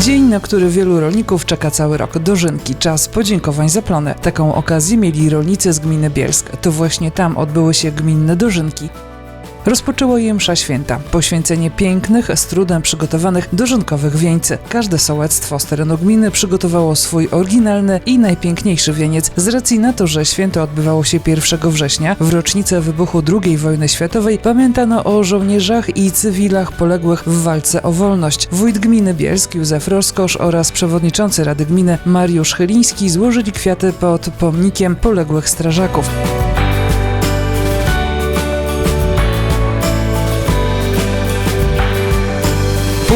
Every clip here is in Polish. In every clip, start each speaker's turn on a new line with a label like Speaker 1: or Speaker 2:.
Speaker 1: Dzień, na który wielu rolników czeka cały rok. Dożynki, czas podziękowań za plony. Taką okazję mieli rolnicy z gminy Bielsk. To właśnie tam odbyły się gminne dożynki. Rozpoczęło je msza święta, poświęcenie pięknych, z trudem przygotowanych dożynkowych wieńcy. Każde sołectwo z terenu gminy przygotowało swój oryginalny i najpiękniejszy wieniec z racji na to, że święto odbywało się 1 września. W rocznicę wybuchu II wojny światowej pamiętano o żołnierzach i cywilach poległych w walce o wolność. Wójt gminy Bielsk Józef Roskosz oraz przewodniczący Rady Gminy Mariusz Chyliński złożyli kwiaty pod pomnikiem poległych strażaków.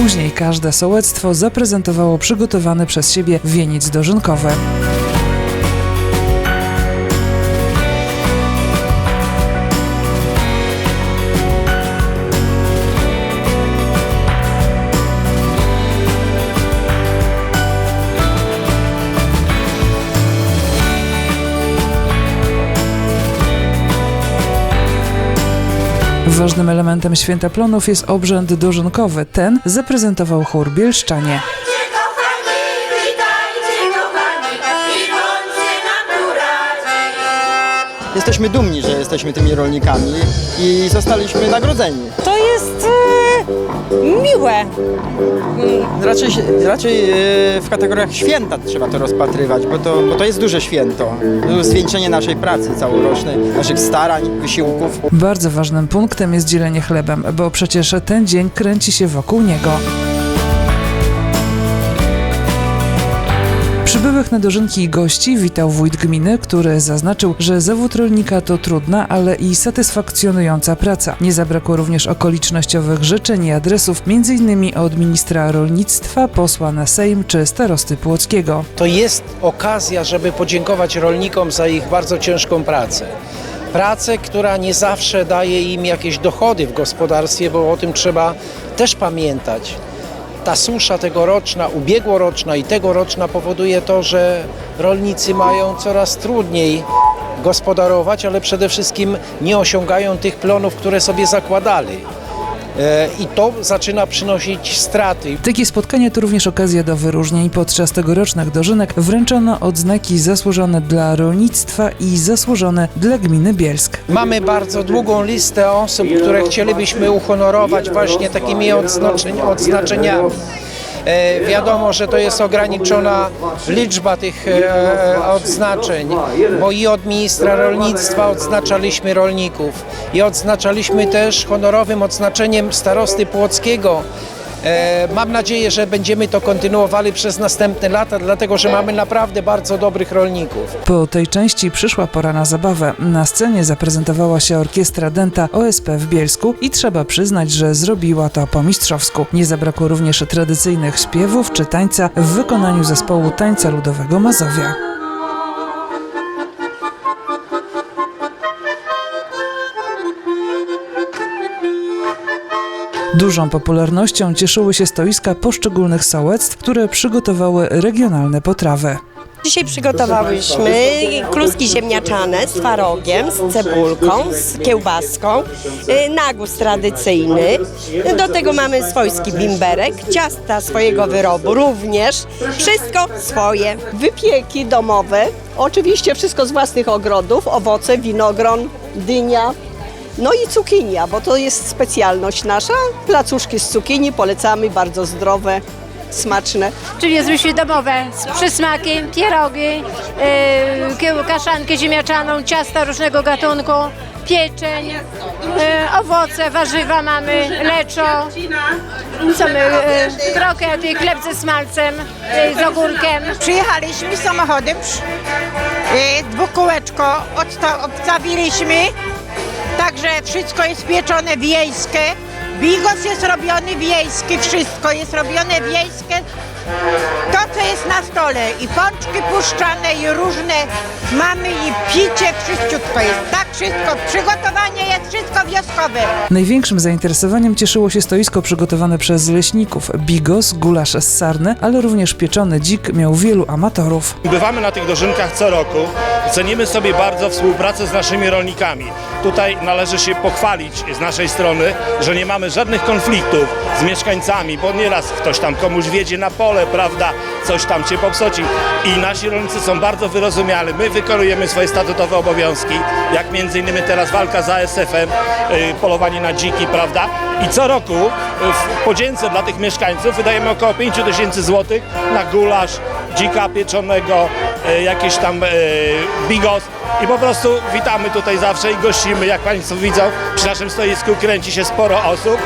Speaker 1: Później każde sołectwo zaprezentowało przygotowany przez siebie wieniec dożynkowy. Ważnym elementem święta plonów jest obrzęd dożynkowy. Ten zaprezentował chór Bielszczanie.
Speaker 2: Jesteśmy dumni, że jesteśmy tymi rolnikami i zostaliśmy nagrodzeni.
Speaker 3: To miłe.
Speaker 2: Raczej, raczej e, w kategoriach święta trzeba to rozpatrywać, bo to, bo to jest duże święto. Zwieńczenie naszej pracy całorocznej, naszych starań, wysiłków.
Speaker 1: Bardzo ważnym punktem jest dzielenie chlebem, bo przecież ten dzień kręci się wokół niego. Przybyłych na dożynki gości witał wójt gminy, który zaznaczył, że zawód rolnika to trudna, ale i satysfakcjonująca praca. Nie zabrakło również okolicznościowych życzeń i adresów, m.in. od ministra rolnictwa, posła na Sejm czy starosty Płockiego.
Speaker 4: to jest okazja, żeby podziękować rolnikom za ich bardzo ciężką pracę. Pracę, która nie zawsze daje im jakieś dochody w gospodarstwie, bo o tym trzeba też pamiętać. Ta susza tegoroczna, ubiegłoroczna i tegoroczna powoduje to, że rolnicy mają coraz trudniej gospodarować, ale przede wszystkim nie osiągają tych plonów, które sobie zakładali. E, I to zaczyna przynosić straty.
Speaker 1: Takie spotkanie to również okazja do wyróżnień. Podczas tegorocznych dożynek wręczono odznaki zasłużone dla rolnictwa i zasłużone dla gminy Bielsk.
Speaker 4: Mamy bardzo długą listę osób, które chcielibyśmy uhonorować właśnie takimi odznaczeniami. E, wiadomo, że to jest ograniczona liczba tych e, odznaczeń, bo i od ministra rolnictwa odznaczaliśmy rolników i odznaczaliśmy też honorowym odznaczeniem starosty Płockiego. E, mam nadzieję, że będziemy to kontynuowali przez następne lata, dlatego że mamy naprawdę bardzo dobrych rolników.
Speaker 1: Po tej części przyszła pora na zabawę. Na scenie zaprezentowała się orkiestra Denta OSP w Bielsku i trzeba przyznać, że zrobiła to po mistrzowsku. Nie zabrakło również tradycyjnych śpiewów czy tańca w wykonaniu zespołu tańca ludowego Mazowia. Dużą popularnością cieszyły się stoiska poszczególnych sołectw, które przygotowały regionalne potrawy.
Speaker 3: Dzisiaj przygotowałyśmy kluski ziemniaczane z twarogiem, z cebulką, z kiełbaską, y, nagłos tradycyjny. Do tego mamy swojski bimberek, ciasta swojego wyrobu również. Wszystko swoje.
Speaker 5: wypieki domowe, oczywiście wszystko z własnych ogrodów, owoce, winogron, dynia, no i cukinia, bo to jest specjalność nasza. Placuszki z cukinii polecamy, bardzo zdrowe, smaczne.
Speaker 6: czyli jedzłyśmy domowe z przysmakiem, pierogi, yy, kaszankę ziemniaczaną, ciasta różnego gatunku, pieczeń, yy, owoce, warzywa mamy, leczo, co my, yy, krokety, chleb ze smalcem, yy, z ogórkiem.
Speaker 7: Przyjechaliśmy samochodem, przy- y, dwukółeczko odsta- obstawiliśmy, także wszystko jest pieczone wiejskie. Bigos jest robiony wiejski, wszystko jest robione wiejskie. To, co jest na stole i pączki puszczane i różne mamy i picie, wszystko jest. Tak wszystko, przygotowanie jest wszystko wioskowe.
Speaker 1: Największym zainteresowaniem cieszyło się stoisko przygotowane przez leśników. Bigos, gulasz z sarny, ale również pieczony dzik miał wielu amatorów.
Speaker 8: Bywamy na tych dożynkach co roku. Cenimy sobie bardzo współpracę z naszymi rolnikami. tutaj należy się pochwalić z naszej strony, że nie mamy żadnych konfliktów z mieszkańcami, bo nieraz ktoś tam komuś wiedzie na pole, prawda, coś tam cię popsoci. I nasi rolnicy są bardzo wyrozumiali. My wykonujemy swoje statutowe obowiązki, jak między innymi teraz walka z ASF-em, y, polowanie na dziki, prawda, i co roku y, w podzięce dla tych mieszkańców wydajemy około 5 tysięcy złotych na gulasz, dzika pieczonego, y, jakieś tam bigos i po prostu witamy tutaj zawsze i gościmy, jak Państwo widzą, przy naszym stoisku kręci się sporo osób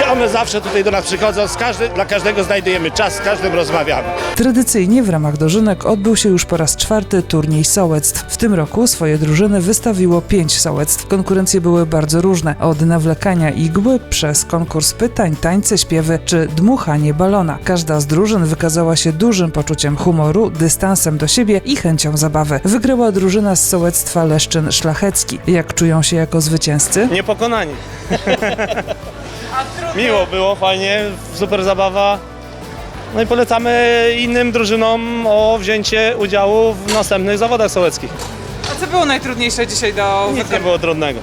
Speaker 8: i one zawsze tutaj do nas przychodzą, z każdy, dla każdego znajdujemy czas, z każdym rozmawiamy.
Speaker 1: Tradycyjnie w ramach dożynek odbył się już po raz czwarty turniej sołectw. W tym roku swoje drużyny wystawiło pięć sołectw. Konkurencje były bardzo różne, od nawlekania igły przez konkurs pytań, tańce, śpiewy czy dmuchanie balona. Każda z drużyn wykazała się dużym poczuciem humoru, dystansem do siebie i chęcią zabawy. Wygrała drużyna z sołectwa Leszczyn Szlachecki. Jak czują się jako zwycięzcy?
Speaker 9: Niepokonani. Miło było, fajnie, super zabawa. No i polecamy innym drużynom o wzięcie udziału w następnych zawodach sołeckich.
Speaker 10: A co było najtrudniejsze dzisiaj do
Speaker 9: Nic nie
Speaker 10: wykonania?
Speaker 9: było trudnego.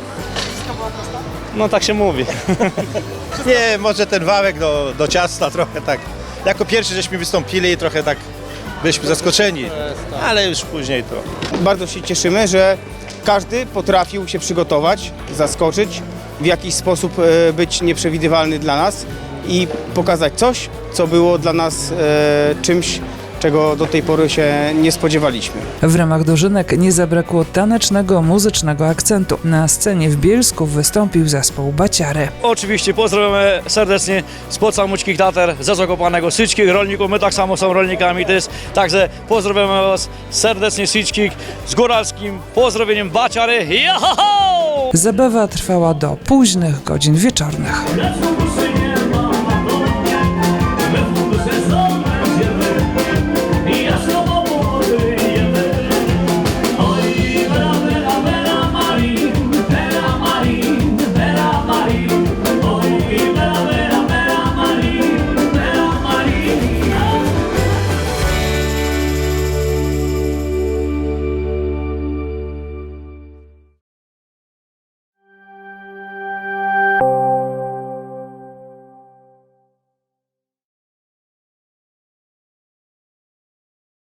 Speaker 9: No tak się mówi.
Speaker 11: Nie, może ten wałek do, do ciasta trochę tak. Jako pierwszy żeśmy wystąpili i trochę tak byliśmy zaskoczeni, ale już później to.
Speaker 12: Bardzo się cieszymy, że każdy potrafił się przygotować, zaskoczyć, w jakiś sposób e, być nieprzewidywalny dla nas i pokazać coś, co było dla nas e, czymś, czego do tej pory się nie spodziewaliśmy.
Speaker 1: W ramach dożynek nie zabrakło tanecznego, muzycznego akcentu. Na scenie w Bielsku wystąpił zespół Baciary.
Speaker 9: Oczywiście pozdrawiamy serdecznie z Samuczkich Tater, ze Zakopanego, Syćkich rolników, my tak samo są rolnikami też, także pozdrawiamy Was serdecznie Syćkich z góralskim pozdrowieniem Baciary. Jaho!
Speaker 1: Zabawa trwała do późnych godzin wieczornych.